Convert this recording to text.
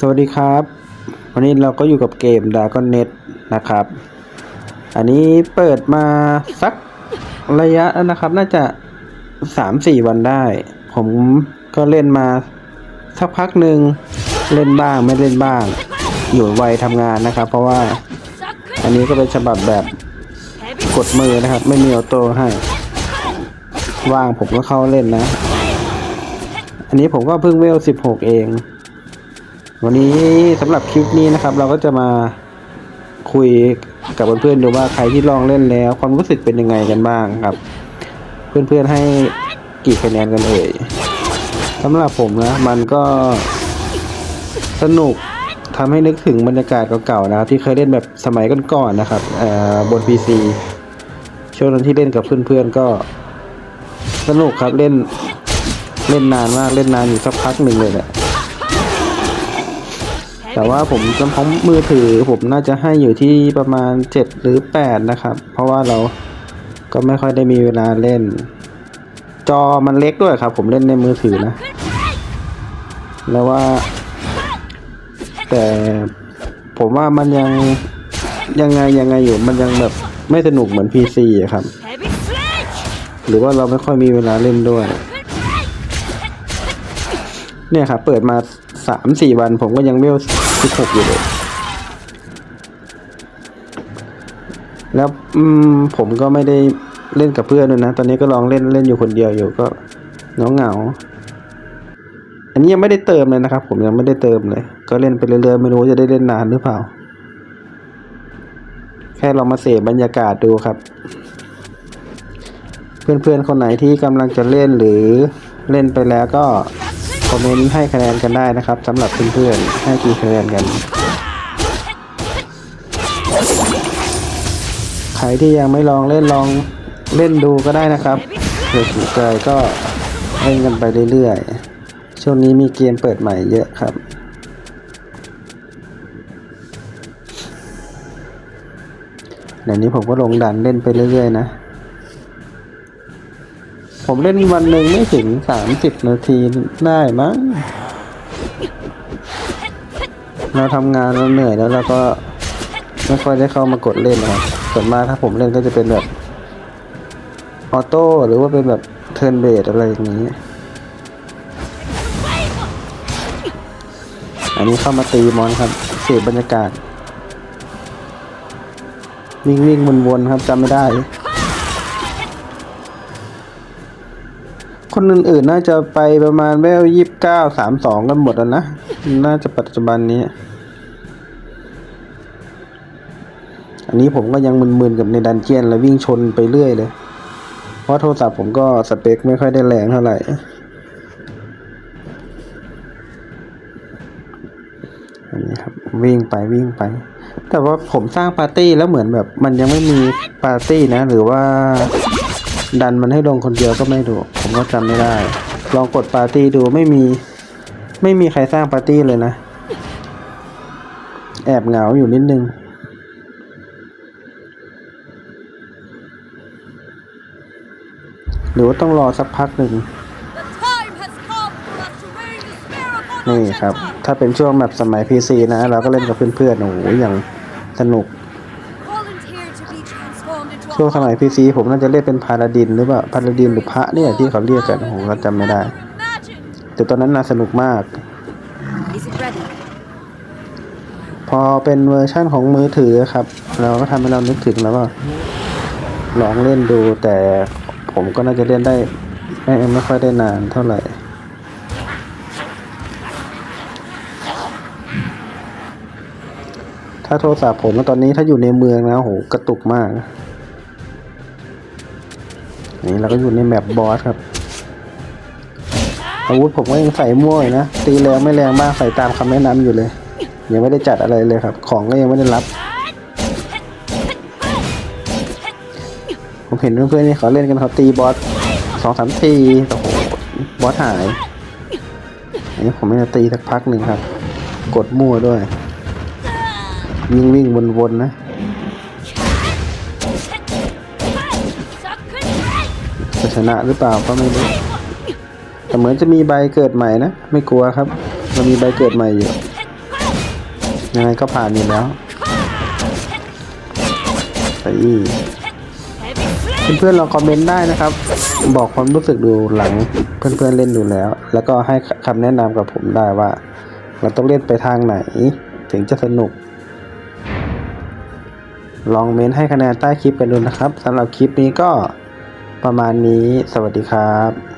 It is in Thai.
สวัสดีครับ วันนี้เราก็อยู่กับเกม Dragon Net นะครับ อันนี้เปิดมาสักระยะแล้วนะครับ น่าจะสามสี่วันได้ ผมก็เล่นมาสักพักหนึ่งเล่นบ้างไม่เล่นบ้าง อยู่วัยทำงานนะครับ เพราะว่าอันนี้ก็เป็นฉบับแบบกดมือนะครับ ไม่มีออโต้ให้ว่างผมก็เข้าเล่นนะ อันนี้ผมก็เพิ่งเวลสิบหกเอง วันนี้สำหรับคลิปนี้นะครับ เราก็จะมาคุยกับเพื่อนๆดูว่าใครที่ลองเล่นแล้ว ความรู้สึกเป็นยังไงกันบ้างครับ เพื่อนๆให้กี่คะแนนกันเอ่ยสำหรับผมนะ มันก็สนุกทำให้นึกถึงบรรยากาศเก่าๆนะครับ ที่เคยเล่นแบบสมัยก่อนๆนะครับเอ่อบน PC ช่วงนั้นที่เล่นกับเพื่อนๆก็ สนุกครับเล่นเล่นนานมากเล่นนานอยู่สักพักหนึ่งเลยแหละ แต่ว่าผมจำพองมือถือผมน่าจะให้อยู่ที่ประมาณเจ็ดหรือแปดนะครับ เพราะว่าเราก็ไม่ค่อยได้มีเวลาเล่น จอมันเล็กด้วยครับ ผมเล่นในมือถือนะ แล้วว่า แต่ผมว่ามันยังยังไงยังไงอยู่มันยังแบบไม่สนุกเหมือน PC อะครับ หรือว่าเราไม่ค่อยมีเวลาเล่นด้วย เนี่ยครับเปิดมา สามสี่วันผมก็ยังเวลสิบหกอยู่เลย แล้วอืมผมก็ไม่ได้เล่นกับเพื่อนด้วยนะ ตอนนี้ก็ลองเล่นเล่นอยู่คนเดียวอยู่ก็เหงาเหงา อันนี้ยังไม่ได้เติมเลยนะครับ ผมยังไม่ได้เติมเลย ก็เล่นไปเรื่อยๆไม่รู้จะได้เล่นนานหรือเปล่า แค่ลองมาเสพบรรยากาศดูครับ เพื่อนๆคนไหนที่กำลังจะเล่นหรือเล่นไปแล้วก็ อมเมนต์ให้คะแนนกันได้นะครับสำหรับเพื่อนๆให้กี่คะแนนกัน ใครที่ยังไม่ลองเล่นลองเล่นดูก็ได้นะครับเผื่อถูกใจก็เล่นกันไปเรื่อยๆ ช่วงนี้มีเกมเปิดใหม่เยอะครับเดี๋ยวนี้ผมก็ลงดันเล่นไปเรื่อยๆนะ ผมเล่นวันหนึ่งไม่ถึงสามสิบนาทีได้มั้ง เราทำงานเราเหนื่อยแล้วเราก็ไม่ค่อยได้เข้ามากดเล่นนะครับส่วนมากถ้าผมเล่นก็จะเป็นแบบออโต้หรือว่าเป็นแบบเทิร์นเบสอะไรอย่างนี้ อันนี้เข้ามาตีมอนครับเสพบรรยากาศ วิ่งวิ่งวนวนๆครับจำไม่ได้ คนอื่นๆน่าจะไปประมาณแววยี่สิบเก้าสามสองกันหมดแล้วนะ น่าจะปัจจุบันนี้ อันนี้ผมก็ยังมึนๆกับในดันเจียน แล้ววิ่งชนไปเรื่อยเลย เพราะโทรศัพท์ผมก็สเปคไม่ค่อยได้แรงเท่าไหร่อันนี้ครับวิ่งไปวิ่งไป แต่ว่าผมสร้างปาร์ตี้แล้วเหมือนแบบ มันยังไม่มีปาร์ตี้นะ หรือว่า ดันมันให้ลงคนเดียวก็ไม่ดูผมก็จำไม่ได้ ลองกดปาร์ตี้ดูไม่มี ไม่มีใครสร้างปาร์ตี้เลยนะ แอบเหงาอยู่นิดนึงหรือว่าต้องรอสักพักหนึ่งนี่ครับ ถ้าเป็นช่วงแบบสมัย PC นะ เราก็เล่นกับเพื่อนๆโอ้โหอย่างสนุก ช่วงสมัย PC ผมน่าจะเล่นเป็นพาราดินหรือเปล่าพาราดินหรือพระเนี่ยที่เขาเรียกกันผมก็จำไม่ได้ แต่ตอนนั้นน่าสนุกมาก พอเป็นเวอร์ชั่นของมือถือครับ เราก็ทำให้เรานึกถึงแล้วก็ลองเล่นดูแต่ผมก็น่าจะเล่นได้ไม่ไม่ค่อยได้นานเท่าไหร่ถ้าโทรศัพท์ผมตอนนี้ถ้าอยู่ในเมืองนะโหกระตุกมาก นี่เราก็อยู่ในแมปบอสครับ อาวุธผมก็ยังใส่มั่วอยู่นะ ตีแรงไม่แรงบ้างใส่ตามคำแนะนำอยู่เลย ยังไม่ได้จัดอะไรเลยครับ ของก็ยังไม่ได้รับ ผมเห็นเพื่อนๆนี่เขาเล่นกันเขาตีบอสสองสามทีโอ้โหบอสหายอันนี้ผมไม่ได้ตีสักพักหนึ่งครับ กดมั่วด้วย วิ่งวิ่งวนๆนะ จะชนะหรือเปล่าก็ไม่รู้แต่เหมือนจะมีใบเกิดใหม่นะ ไม่กลัวครับมันมีใบเกิดใหม่อยู่ยังไงก็ผ่านอยู่แล้วไปเพื่อนๆลองคอมเมนต์ได้นะครับ บอกความรู้สึกดูหลังเพื่อนๆเล่นดูแล้ว แล้วก็ให้คำแนะนำกับผมได้ว่า เราต้องเล่นไปทางไหน ถึงจะสนุก ลองเม้นให้คะแนนใต้คลิปกันดูนะครับสำหรับคลิปนี้ก็ ประมาณนี้สวัสดีครับ